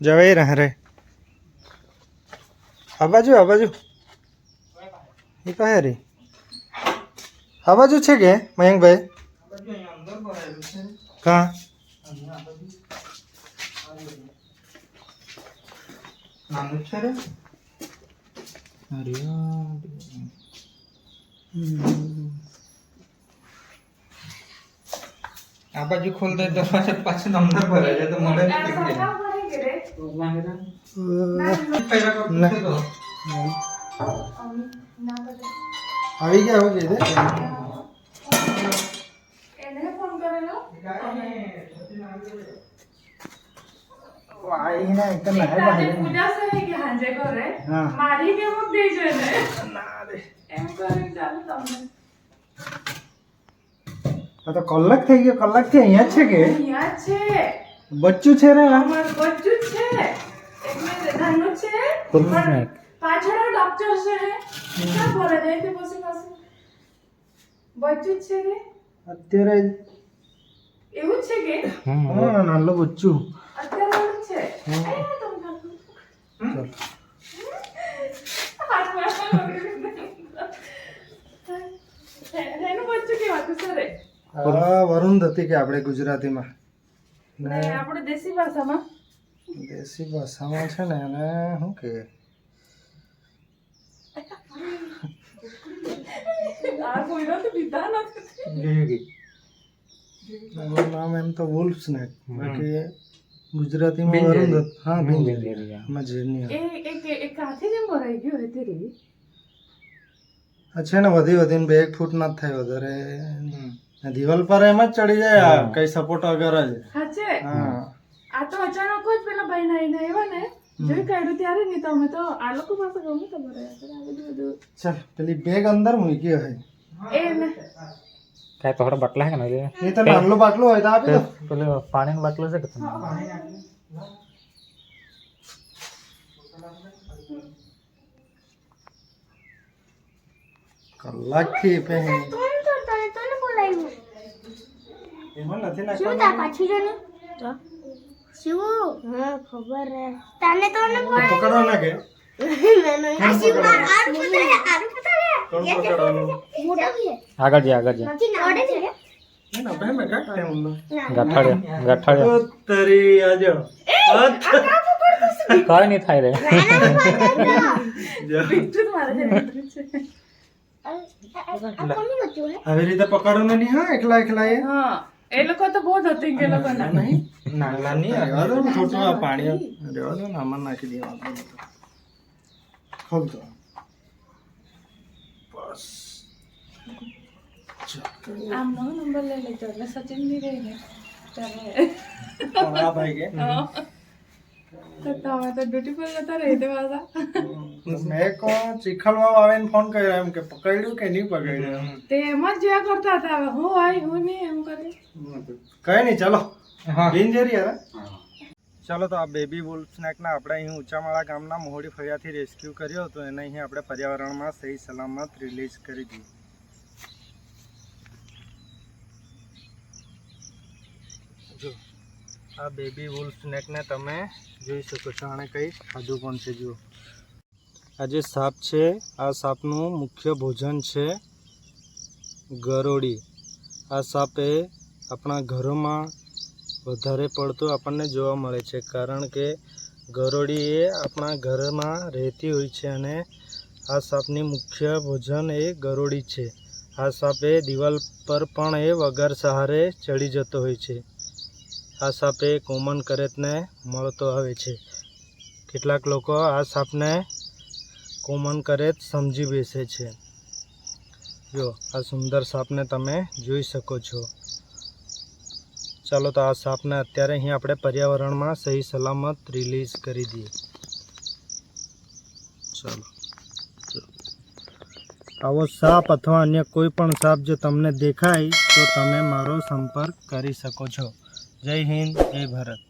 જવાઈ રહે રે આ બાજુ આ બાજુ. એ કહે રે. આ બાજુ છે કે મયંકભાઈ? કાં? નાનું છે રે. અરે આ બાજુ ખોલતા દરવાજા પાછળ અંદર ભરાય જાય તો મળે નહીં આવી ગયા એકદમ પૂજા છે કે હાંજે કરે હા. મારી કે મુક દેજો ને એમ કરીને ચાલુ તમને આ તો કલાક થઈ ગયો કલાકથી અહીંયા છે કે અહીંયા છે બચ્ચું છે રે અમારું બચ્ચું જ છે. એટલે નાનું છે પણ પાછળ ડોક્ટર છે. ક્યાં બોલે દે તે પછી પાસે બચ્ચું જ છે રે અત્યારે એવું જ છે કે? હા નાનું બચ્ચું. અત્યારે એવું છે. હમ. આયા તમે ચાલ વરુણ હતી કે આપણે ગુજરાતીમાં? ને ને આપણે દેશી ભાષામાં? દેશી ભાષામાં છે ને એને શું કે? આ કોઈનો તો લીધા નથી. એનું નામ એમ તો વુલ્ફ સ્નેક બાકી ગુજરાતીમાં વરુણ દત્ત. હા બિંજેરી એમાં એ એક એક કાંથી જેમ ભરાઈ ગયો હતી રે છે ને વધી વધીને બે એક ફૂટ ના થાય વધારે. દિવાલ પર એમ જ ચડી જાય આ કઈ સપોર્ટ વગર જ. સાચે હા આ તો અચાનક જ પેલા ભાઈ ના આવીને આવ્યા ને જોઈ કાઢ્યું ત્યારે નહીં તો અમે તો આ લોકો પાસે ગમે તો ભરાયા હતા. આ બધું બધું ચાલ પેલી બેગ અંદર મૂકી હોય એ ને काय थोडा बाटला आहे का नाही એ તો નાનું બાટલું હોય તો આપી દો પેલું પાણીનું બાટલું છે કે તમે કલાક થી પહેરી કોણ તો તને તને બોલાવ્યું એમાં નથી શું તા નાખવાનું પાછી જોને શું? હા ખબર હે. તને તો ને ના કે આગળ જા આગળ જા. ના ના મેં કાંઈ નો. નહીં થાય રે. આવી રીતે પકડવાનું નહીં હા એકલા એકલા એ? હા. એ લોકો તો બહુ ધતિંગ કે લોકો ના નાના નહીં રહેવા દો ને થોડું આ પાણી રહેવા દો ને આમાં નાખી દેવાનું. ખોલ તો બસ. આમ નો નંબર લઈ લેજો એટલે સચિનની રહી ને ત્યારે ભાઈ કે? તમે તો ડ્યુટી પર જતા રહી તે પાછા. મેં કો ચીખલવા આવીને ફોન કર્યો એમ કે પકડ્યું કે નહીં પકડ્યું? તે એમ જ જોયા કરતા હતા હું આઈ હું નહીં એમ કરે. કઈ નહીં ચાલો. બિનજેરી યાર ચાલો તો આ બેબી વુલ્ફ સ્નેકના આપણે અહીં ઊંચામાળા ગામના મોહડી ફળિયાથી રેસ્ક્યુ કર્યો હતો. એને અહીં આપણે પર્યાવરણમાં સહી સલામત રિલીઝ કરી દીધું. જો આ બેબી વુલ્ફ સ્નેકને તમે જોઈ શકો છો આણે કંઈ ખાધું પણ છે, જુઓ. આ જે સાપ છે, આ સાપનું મુખ્ય ભોજન છે ગરોળી. આ સાપ એ આપણા ઘરોમાં વધારે પડતું આપણને જોવા મળે છે, કારણ કે ગરોળી એ આપણા ઘરમાં રહેતી હોય છે અને આ સાપની મુખ્ય ભોજન એ ગરોળી છે. આ સાપ દિવાલ પર પણ એ વગર સહારે ચડી જતો હોય છે. આ સાપ એ કોમન કરેતને મળતો આવે છે. કેટલાક લોકો આ સાપને કોમન કરેત સમજી બેસે છે. જો, આ સુંદર સાપને તમે જોઈ શકો છો. ચાલો તો આ સાપને અત્યારે અહીં આપણે પર્યાવરણમાં સહી સલામત રિલીઝ કરી દઈએ. ચાલો. આવો સાપ અથવા અન્ય કોઈ પણ સાપ જો તમને દેખાય, તો તમે મારો સંપર્ક કરી શકો છો. જય હિન્દ જય ભારત.